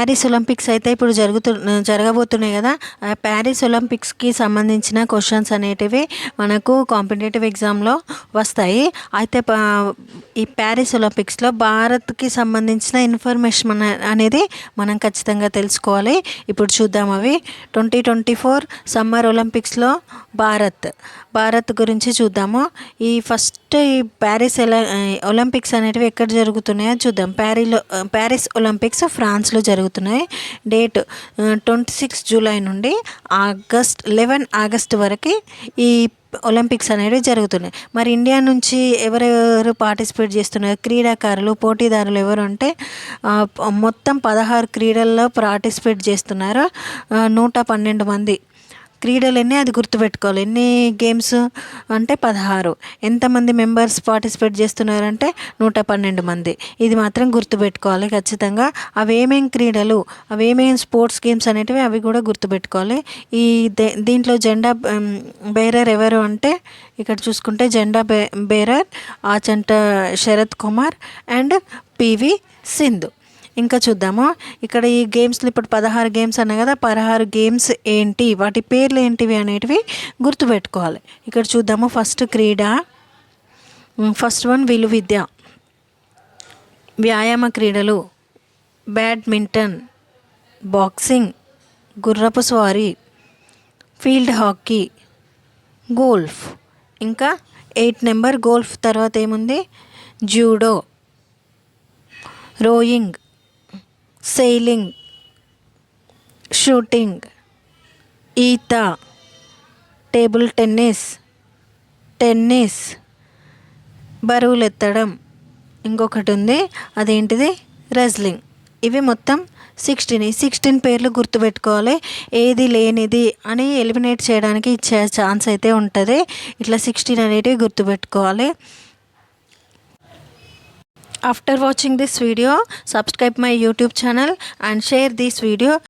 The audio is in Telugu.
ప్యారిస్ ఒలింపిక్స్ అయితే ఇప్పుడు జరుగుతు జరగబోతున్నాయి కదా. ప్యారిస్ ఒలింపిక్స్కి సంబంధించిన క్వశ్చన్స్ అనేటివి మనకు కాంపిటేటివ్ ఎగ్జామ్లో వస్తాయి. అయితే ఈ ప్యారిస్ ఒలింపిక్స్లో భారత్కి సంబంధించిన ఇన్ఫర్మేషన్ అనేది మనం ఖచ్చితంగా తెలుసుకోవాలి. ఇప్పుడు చూద్దాం అవి. ట్వంటీ ట్వంటీ ఫోర్ సమ్మర్ ఒలింపిక్స్లో భారత్. భారత్ గురించి చూద్దాము. ఈ ఫస్ట్ ఈ ప్యారిస్ ఎల- ఒలింపిక్స్ అనేటివి ఎక్కడ జరుగుతున్నాయో చూద్దాం. ప్యారిలో ప్యారిస్ ఒలింపిక్స్ ఫ్రాన్స్లో జరుగుతున్నాయి. డేట్ ట్వంటీ సిక్స్ జూలై నుండి ఆగస్ట్ లెవెన్ ఆగస్ట్ వరకు ఈ ఒలింపిక్స్ అనేవి జరుగుతున్నాయి. మరి ఇండియా నుంచి ఎవరెవరు పార్టిసిపేట్ చేస్తున్నారు? క్రీడాకారులు పోటీదారులు ఎవరు అంటే మొత్తం పదహారు క్రీడల్లో పార్టిసిపేట్ చేస్తున్నారు. నూట పన్నెండు మంది క్రీడలు ఎన్ని అది గుర్తుపెట్టుకోవాలి. ఎన్ని గేమ్స్ అంటే పదహారు. ఎంతమంది మెంబర్స్ పార్టిసిపేట్ చేస్తున్నారంటే నూట పన్నెండు మంది. ఇది మాత్రం గుర్తుపెట్టుకోవాలి ఖచ్చితంగా. అవి ఏమేం క్రీడలు అవి ఏమేం స్పోర్ట్స్ గేమ్స్ అనేటివి అవి కూడా గుర్తుపెట్టుకోవాలి. ఈ దీంట్లో జెండా బేరర్ ఎవరు అంటే ఇక్కడ చూసుకుంటే జెండా బే bearer Achanta Sharath Kumar and PV Sindhu. ఇంకా చూద్దాము. ఇక్కడ ఈ గేమ్స్లో ఇప్పుడు పదహారు గేమ్స్ అన్నా కదా పదహారు గేమ్స్ ఏంటి వాటి పేర్లు ఏంటివి అనేటివి గుర్తుపెట్టుకోవాలి. ఇక్కడ చూద్దాము ఫస్ట్ క్రీడ. ఫస్ట్ వన్ విలు విద్య. వ్యాయామ క్రీడలు. బ్యాడ్మింటన్ బాక్సింగ్ గుర్రపు స్వారీ ఫీల్డ్ హాకీ గోల్ఫ్. ఇంకా ఎయిట్ నెంబర్ గోల్ఫ్ తర్వాత ఏముంది? జూడో. రోయింగ్. సెయిలింగ్ షూటింగ్ ఈత టేబుల్ టెన్నిస్ టెన్నిస్ బరువులు ఎత్తడం. ఇంకొకటి ఉంది అదేంటిది? రెజ్లింగ్ ఇవి మొత్తం సిక్స్టీన్ ఈ సిక్స్టీన్ పేర్లు గుర్తుపెట్టుకోవాలి. ఏది లేనిది అని ఎలిమినేట్ చేయడానికి ఇచ్చే ఛాన్స్ అయితే ఉంటుంది. ఇట్లా సిక్స్టీన్ అనేటివి గుర్తుపెట్టుకోవాలి. After watching this video, subscribe my YouTube channel and share this video